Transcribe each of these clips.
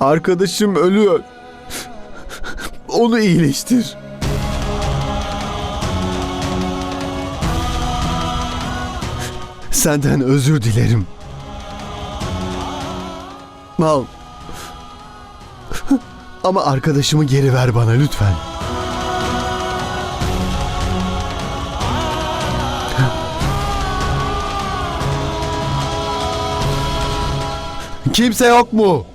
Arkadaşım ölüyor. Onu iyileştir. Senden özür dilerim. Al. Ama arkadaşımı geri ver bana lütfen. Kimse yok mu?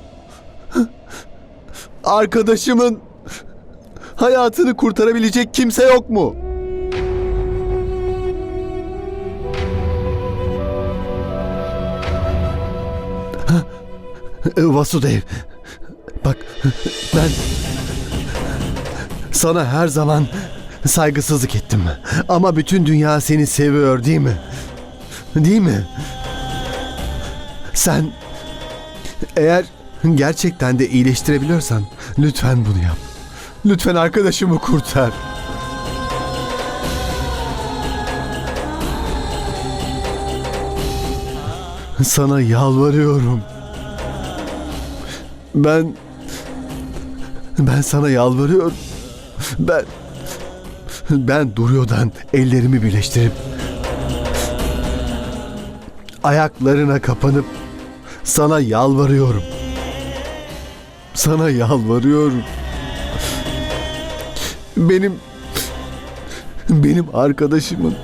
Arkadaşımın hayatını kurtarabilecek kimse yok mu? Vasudev. Bak ben sana her zaman saygısızlık ettim. Ama bütün dünya seni seviyor değil mi? Değil mi? Sen eğer gerçekten de iyileştirebiliyorsan lütfen bunu yap. Lütfen arkadaşımı kurtar. Sana yalvarıyorum. Ben ben sana yalvarıyorum. Ben ben Duryod'dan ellerimi birleştirip ayaklarına kapanıp sana yalvarıyorum. Sana yalvarıyorum. Benim benim arkadaşımın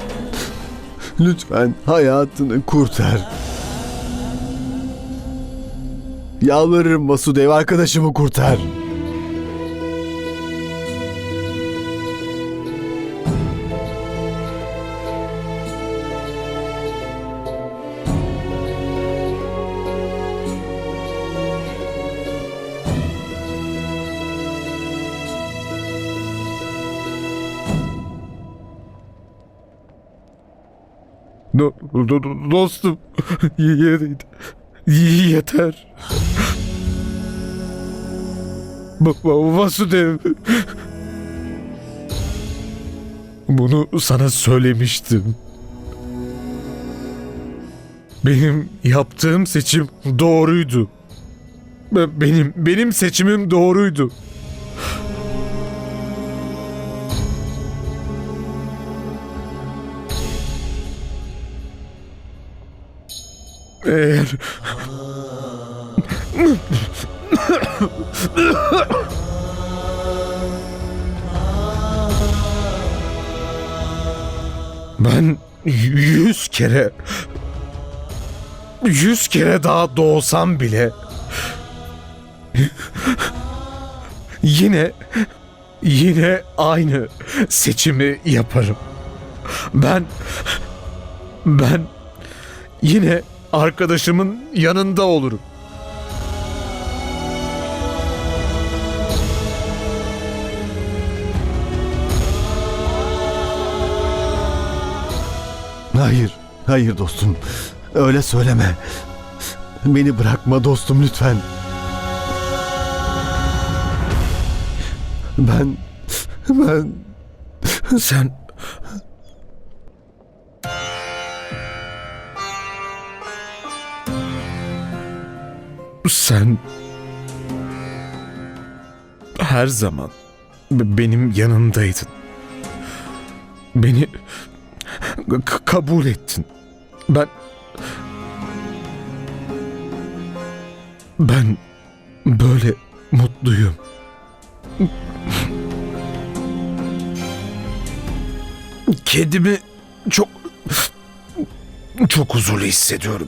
lütfen hayatını kurtar. Yalvarırım Vasudev arkadaşımı kurtar. Do- do- do- dostum ye- ye- yeter. Vasudev. Bunu sana söylemiştim. Benim yaptığım seçim doğruydu. Be- Benim benim seçimim doğruydu. Eğer ben yüz kere yüz kere daha doğsam bile yine yine aynı seçimi yaparım. Ben ben yine arkadaşımın yanında olurum. Hayır, hayır dostum. Öyle söyleme. Beni bırakma dostum lütfen. Ben ben Sen Sen her zaman benim yanımdaydın. Beni kabul ettin. Ben ben böyle mutluyum. Kendimi çok çok huzurlu hissediyorum.